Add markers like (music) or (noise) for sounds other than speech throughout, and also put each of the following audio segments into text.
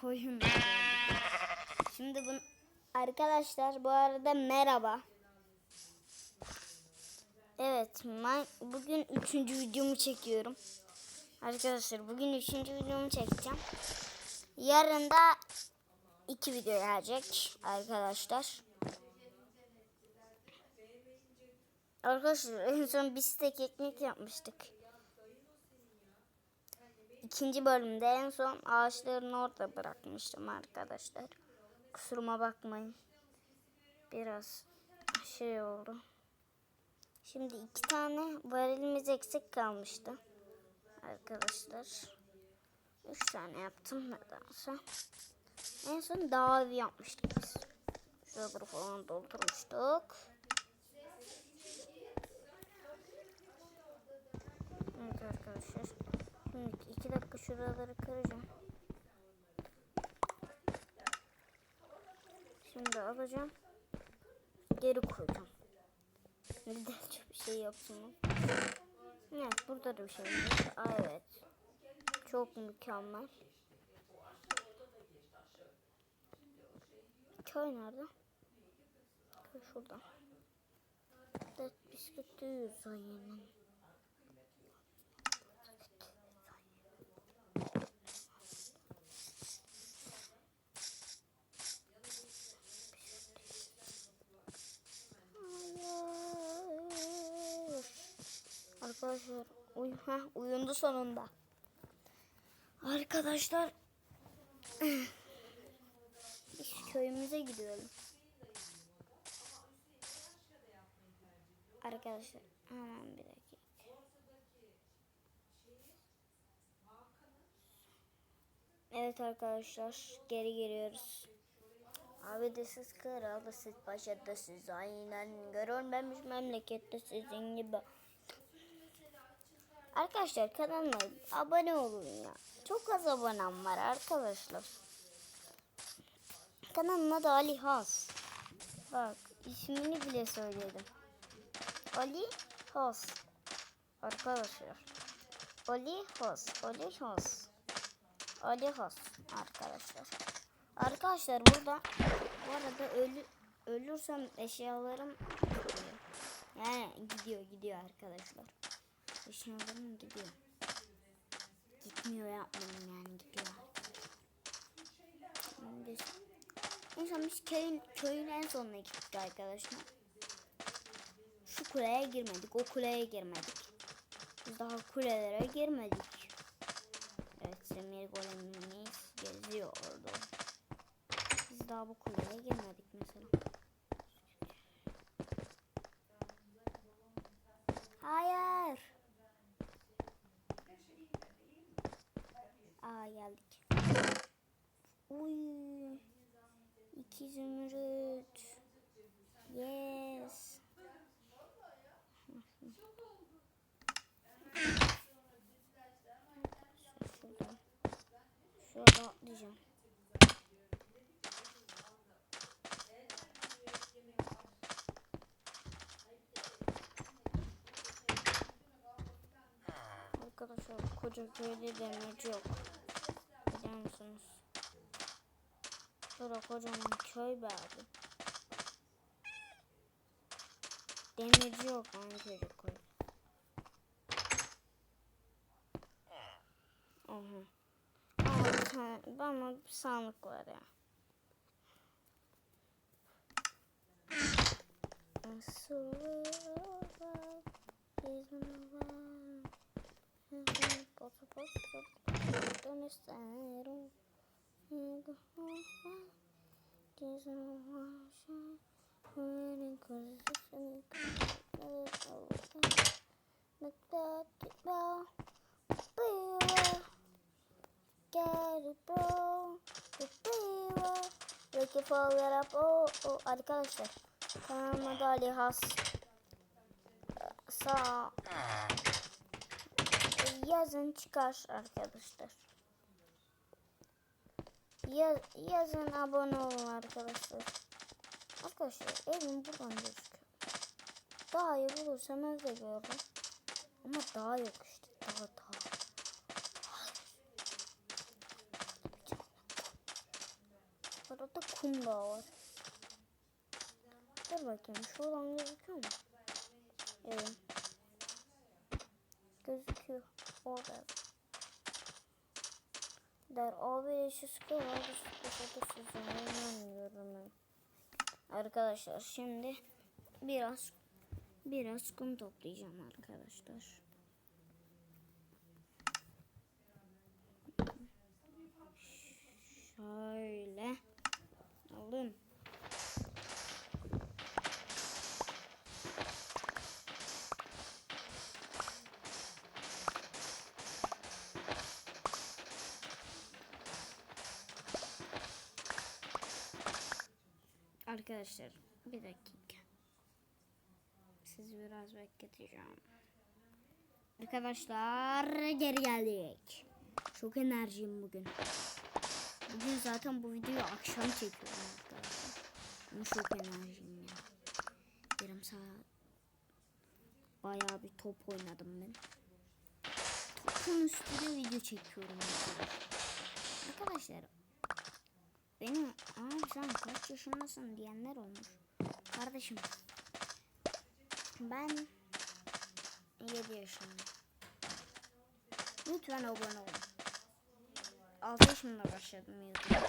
koyun. Şimdi bu arkadaşlar bu arada merhaba. Evet, ben bugün üçüncü videomu çekiyorum. Arkadaşlar bugün üçüncü videomu çekeceğim. Yarın da iki video gelecek arkadaşlar. Arkadaşlar en son biz tek ekmek yapmıştık. İkinci bölümde en son ağaçların orada bırakmıştım arkadaşlar. Kusuruma bakmayın. Biraz şey oldu. Şimdi iki tane varilimiz eksik kalmıştı. Arkadaşlar. Üç tane yaptım nedense. En son daha yapmıştık biz. Şuraları falan doldurmuştuk. Evet arkadaşlar. Şimdi iki dakika şuraları kıracağım. Şimdi alacağım. Geri koyacağım. Neden (laughs) çok bir şey yaptım? Evet burada da bir şey var. Evet. Çok mükemmel. Köy nerede? Köy şurada. Dört bisküvi yüzayının. Hayır. Arkadaşlar uy heh, uyundu sonunda. Arkadaşlar biz köyümüze gidiyorum. Arkadaşlar hemen bir dakika. Evet arkadaşlar geri geliyoruz. Abi de siz kral da siz paşa da siz aynen görülmemiş memlekette sizin gibi. Arkadaşlar kanalıma abone olun ya. Çok az abonem var arkadaşlar. Kanalın adı Ali Has. Bak ismini bile söyledim. Ali Has. Arkadaşlar. Ali Has. Ali Has. Ali Has arkadaşlar. Arkadaşlar burada bu arada ölü, ölürsem eşyalarım. Yani gidiyor gidiyor arkadaşlar. Eşyalarım gidiyor. Gitmiyor yapmayın yani gidiyor. Son biz köyün, köyün en sonuna gittik arkadaşlar. Şu kuleye girmedik. O kuleye girmedik. Biz daha kulelere girmedik. Evet Semir golemimiz geziyor orada. Biz daha bu kuleye girmedik mesela. Hayır. Aa geldik. Uy. İki zümrüt. Yes. Şurada. Şurada atlayacağım. Arkadaşlar koca köyde demirci yok. Biliyor musunuz? Şurada kocaman köy be abi. Demirci yok lan çocuk tane, bana bir sandık var ya. Peki follow up. Oh, oh, arkadaşlar. Kanalıma da Ali Has. Sağ yazın çıkar arkadaşlar. Yaz, yazın abone olun arkadaşlar. Arkadaşlar evim buradan gözüküyor. Daha iyi bulursam evde görürüm. Ama daha yok işte. Daha. Arada kum dağı var. Dur bakayım şuradan gözüküyor mu? Evet. Gözüküyor. Orada. Der abi yeşil sıkıyor abi sıkıyor sıkıyor inanmıyorum ben. Arkadaşlar şimdi biraz biraz kum toplayacağım arkadaşlar. Şöyle alın. Arkadaşlar bir dakika. Sizi biraz bekleteceğim. Arkadaşlar geri geldik. Çok enerjiyim bugün. Bugün zaten bu videoyu akşam çekiyorum arkadaşlar. Ama çok enerjiyim ya. Yarım saat bayağı bir top oynadım ben. Topun üstüne video çekiyorum arkadaşlar. Arkadaşlar benim abi sen kaç yaşındasın diyenler olmuş. Kardeşim ben 7 yaşındayım. Lütfen abone olun. 6 yaşımda başladım YouTube'a.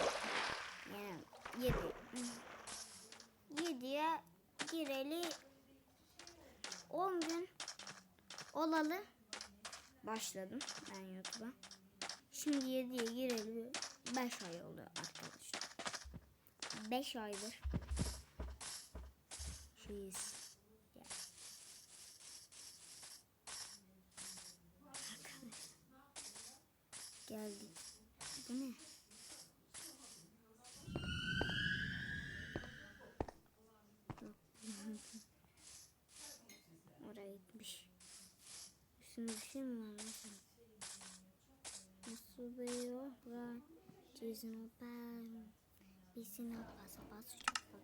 Yani 7. 7'ye gireli 10 gün olalı başladım ben YouTube'a. Şimdi 7'ye gireli 5 ay oldu arkadaşlar. 5 aydır şeyiz. Ya. Arkadaşlar. Geldik. Yok. Oraya gitmiş. Üstünde bir şey mi var senin? Nasıl beyler? Cizino ben. Bizine basa basa çok.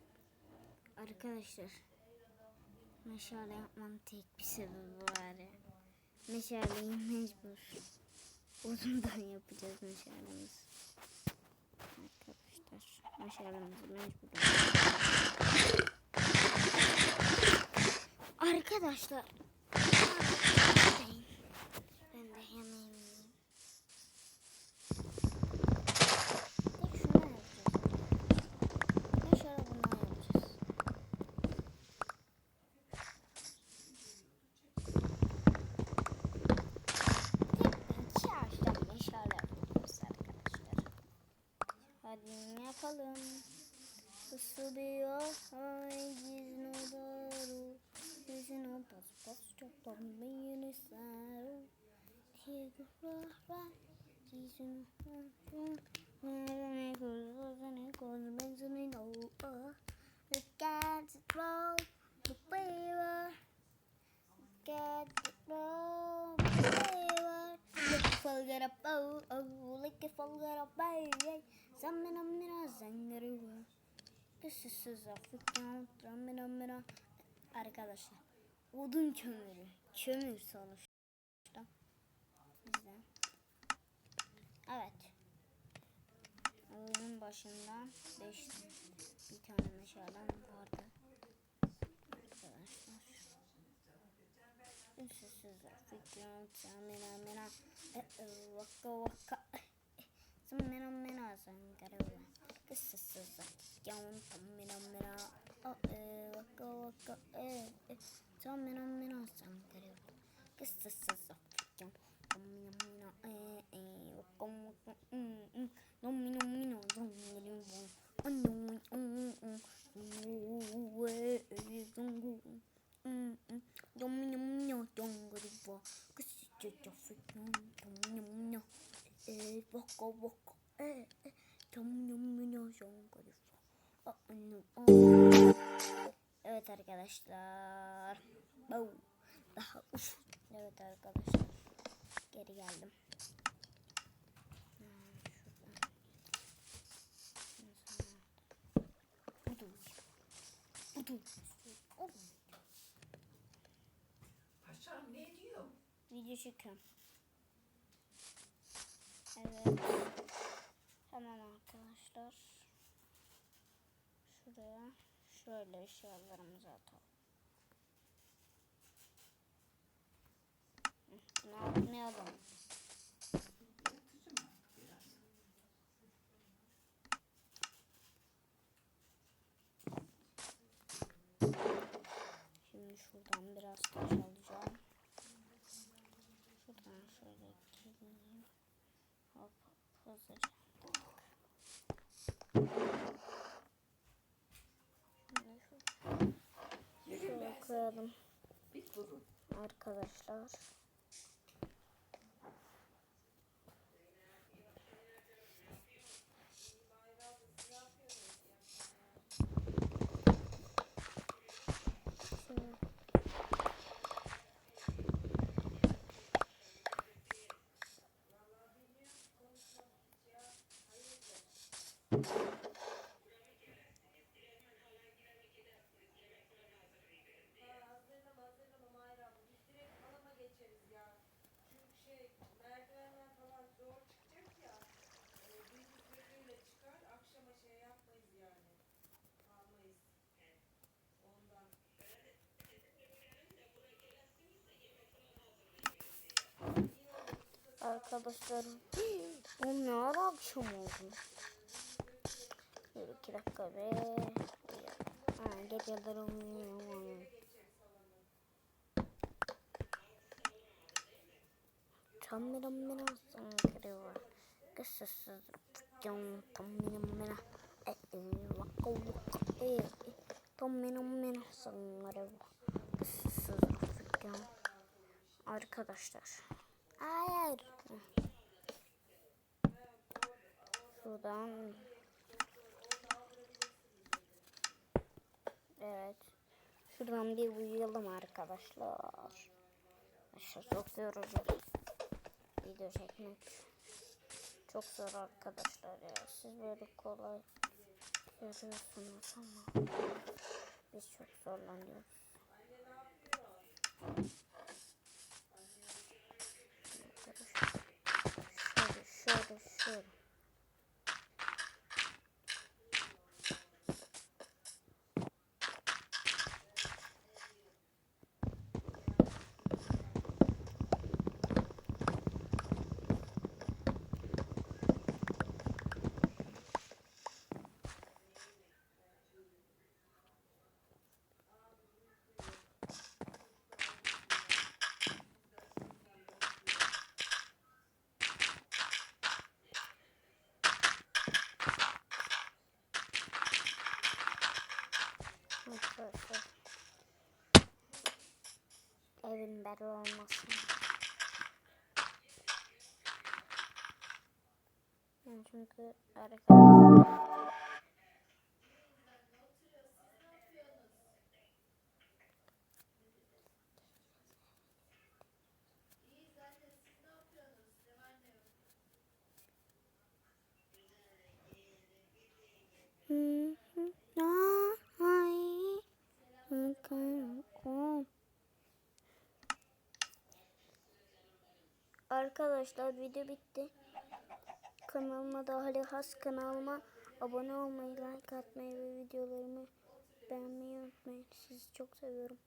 Arkadaşlar. Meşale yapmanın tek bir sebebi var ya. Meşaleyi mecbur. Odundan yapacağız meşalemizi. Arkadaşlar meşalemizi mecbur. Arkadaşlar. Ben de yemeğimi yiyeyim. Tek şunu yapacağız. Meşale bundan yapacağız. İki ağaçtan meşale yapıyoruz arkadaşlar. Hadi yapalım. Isırıyor ay gizli daru. Yüzünü bas bas çoktan beyni sarı. Tigre Yüzünü ne This is African, tramina mina. Arkadaşlar, odun kömürü, kömür sonuçta. Evet. Oyunun başında 5 bir tane meşalem vardı. Arkadaşlar. This is African, tramina mina. Vaka vaka. (laughs) Samina mina sangarı. This is African, tramina mina. Oh, eh, waka waka, eh, eh. Tramina mina sangarı. This is African. Tramina mina, eh, eh. Waka waka, mm, mm. Nomino mino, zongri bong. Ano, mm, mm. Ooh, eh, eh, zongu. Mm, mm. Domino mino, zongri bong. This is African. Domino mino. Eh, waka waka, eh, eh. Oh, oh. Evet arkadaşlar. Daha uf. Evet arkadaşlar. Geri geldim. Hmm. Oh. Paşam ne diyor? Video çekiyorum. Evet. Tamam arkadaşlar. Şuraya şöyle eşyalarımızı atalım. Bunu atmayalım. Şimdi şuradan biraz taş alacağım. Şuradan şöyle gireyim. Hop hızlıca. Şimdi şu- Yerim Şöyle ben seni. Koyalım arkadaşlar. Şimdi Hazırlam hazırlam Mayra abla. Biz direkt halama geçeriz ya. Çünkü şey merdivenler falan zor çıkacak ya. E, gündüz gözüyle çıkar. Akşama şey yapmayız yani. Almayız. Ondan. Arkadaşlar bu ne ara akşam oldu? Bir iki dakika be. Ha, geceleri uyuyamam. Tam benim benim sanırım var. Kısasız tutuyorum tam benim benim. E e vaka vaka e e. Tam benim benim sanırım. Kısasız tutuyorum. Arkadaşlar. Hayır. Şuradan. Evet. Şuradan bir uyuyalım arkadaşlar. Arkadaşlar çok yorucu. Video çekmek. Çok zor arkadaşlar ya. Siz böyle kolay görüyorsunuz ama biz çok zorlanıyoruz. Şöyle şöyle şöyle. Arkadaşlar. Belli olmasın. Çünkü arkadaşlar. Arkadaşlar video bitti. Kanalıma da hali has kanalıma abone olmayı, like atmayı ve videolarımı beğenmeyi unutmayın. Sizi çok seviyorum.